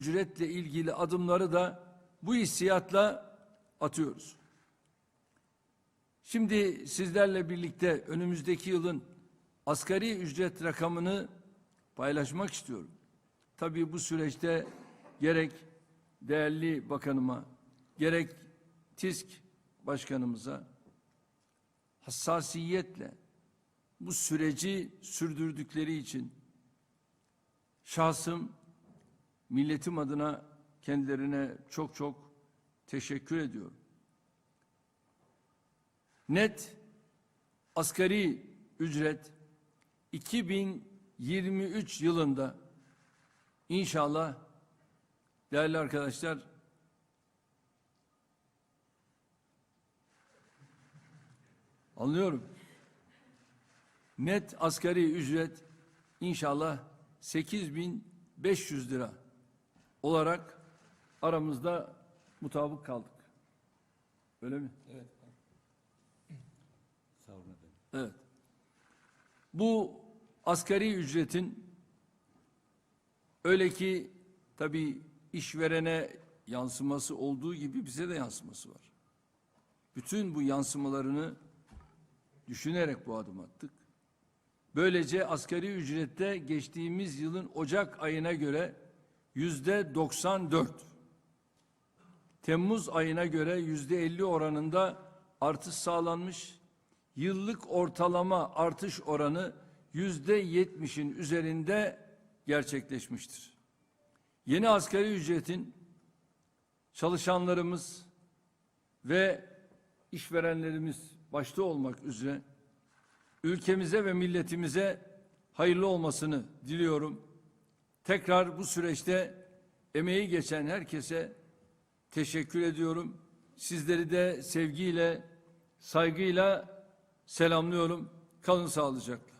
ücretle ilgili adımları da bu hissiyatla atıyoruz. Şimdi sizlerle birlikte önümüzdeki yılın asgari ücret rakamını paylaşmak istiyorum. Tabii bu süreçte gerek değerli bakanıma, gerek TİSK başkanımıza hassasiyetle bu süreci sürdürdükleri için şahsım milletim adına kendilerine çok çok teşekkür ediyorum. Net asgari ücret 2023 yılında inşallah değerli arkadaşlar anlıyorum. Net asgari ücret inşallah 8500 lira olarak aramızda mutabık kaldık. Öyle mi? Evet. Sağ olun efendim. Evet. Bu asgari ücretin öyle ki tabii işverene yansıması olduğu gibi bize de yansıması var. Bütün bu yansımalarını düşünerek bu adım attık. Böylece asgari ücrette geçtiğimiz yılın Ocak ayına göre yüzde 94, Temmuz ayına göre yüzde 50 oranında artış sağlanmış. Yıllık ortalama artış oranı yüzde 70'in üzerinde gerçekleşmiştir. Yeni asgari ücretin çalışanlarımız ve işverenlerimiz başta olmak üzere ülkemize ve milletimize hayırlı olmasını diliyorum. Tekrar bu süreçte emeği geçen herkese teşekkür ediyorum. Sizleri de sevgiyle, saygıyla selamlıyorum. Kalın sağlıcakla.